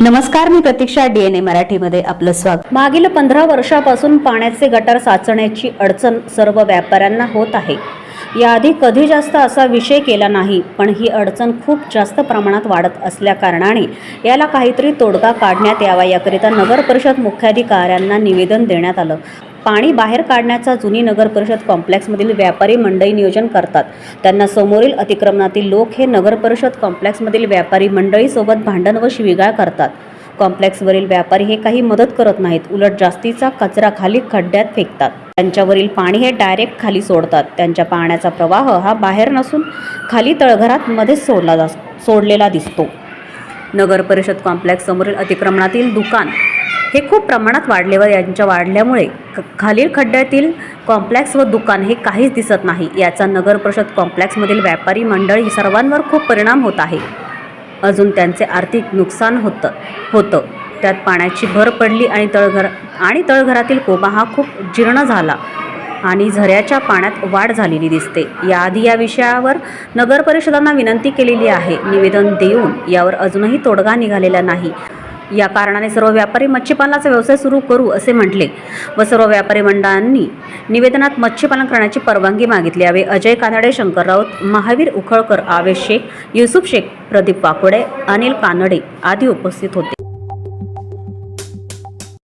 नमस्कार मी प्रतीक्षा डीएनए मराठीमध्ये आपलं स्वागत. मागील पंधरा वर्षापासून पाण्याचे गटार साचण्याची अडचण सर्व व्यापाऱ्यांना होत आहे. याआधी कधी जास्त असा विषय केला नाही पण ही अडचण खूप जास्त प्रमाणात वाढत असल्याकारणाने याला काहीतरी तोडगा काढण्यात यावा याकरिता नगर परिषद मुख्याधिकाऱ्यांना निवेदन देण्यात आलं. पाणी बाहेर काढण्याचा जुनी नगर परिषद कॉम्प्लेक्समधील व्यापारी मंडळी नियोजन करतात. त्यांना समोरील अतिक्रमणातील लोक हे नगर परिषद कॉम्प्लेक्समधील व्यापारी मंडळीसोबत भांडण व शिविगाळ करतात. कॉम्प्लेक्सवरील व्यापारी हे काही मदत करत नाहीत उलट जास्तीचा कचरा खाली खड्ड्यात फेकतात. त्यांच्यावरील पाणी हे डायरेक्ट खाली सोडतात. त्यांच्या पाण्याचा प्रवाह हा बाहेर नसून खाली तळघरात मध्येच सोडला जा सोडलेला दिसतो. नगर परिषद कॉम्प्लेक्स समोरील अतिक्रमणातील दुकान हे खूप प्रमाणात वाढले व यांच्या वाढल्यामुळे ख- खालील खड्ड्यातील कॉम्प्लेक्स व दुकान हे काहीच दिसत नाही. याचा नगर परिषद कॉम्प्लेक्समधील व्यापारी मंडळी सर्वांवर खूप परिणाम होत आहे. अजून त्यांचे आर्थिक नुकसान होतं होतं. त्यात पाण्याची भर पडली आणि तळघर आणि तळघरातील कोबा हा खूप जीर्ण झाला आणि झऱ्याच्या पाण्यात वाढ झालेली दिसते. याआधी या विषयावर नगर परिषदांना विनंती केलेली आहे. निवेदन देऊन यावर अजूनही तोडगा निघालेला नाही. या कारणाने सर्व व्यापारी मच्छीपालनाचा व्यवसाय सुरू करू असे म्हटले व सर्व व्यापारी मंडळांनी निवेदनात मच्छीपालन करण्याची परवानगी मागितली. यावे अजय कानडे शंकर राऊत महावीर उखळकर आवेश शेख युसुफ शेख प्रदीप वाकोडे अनिल कानडे आदी उपस्थित होते.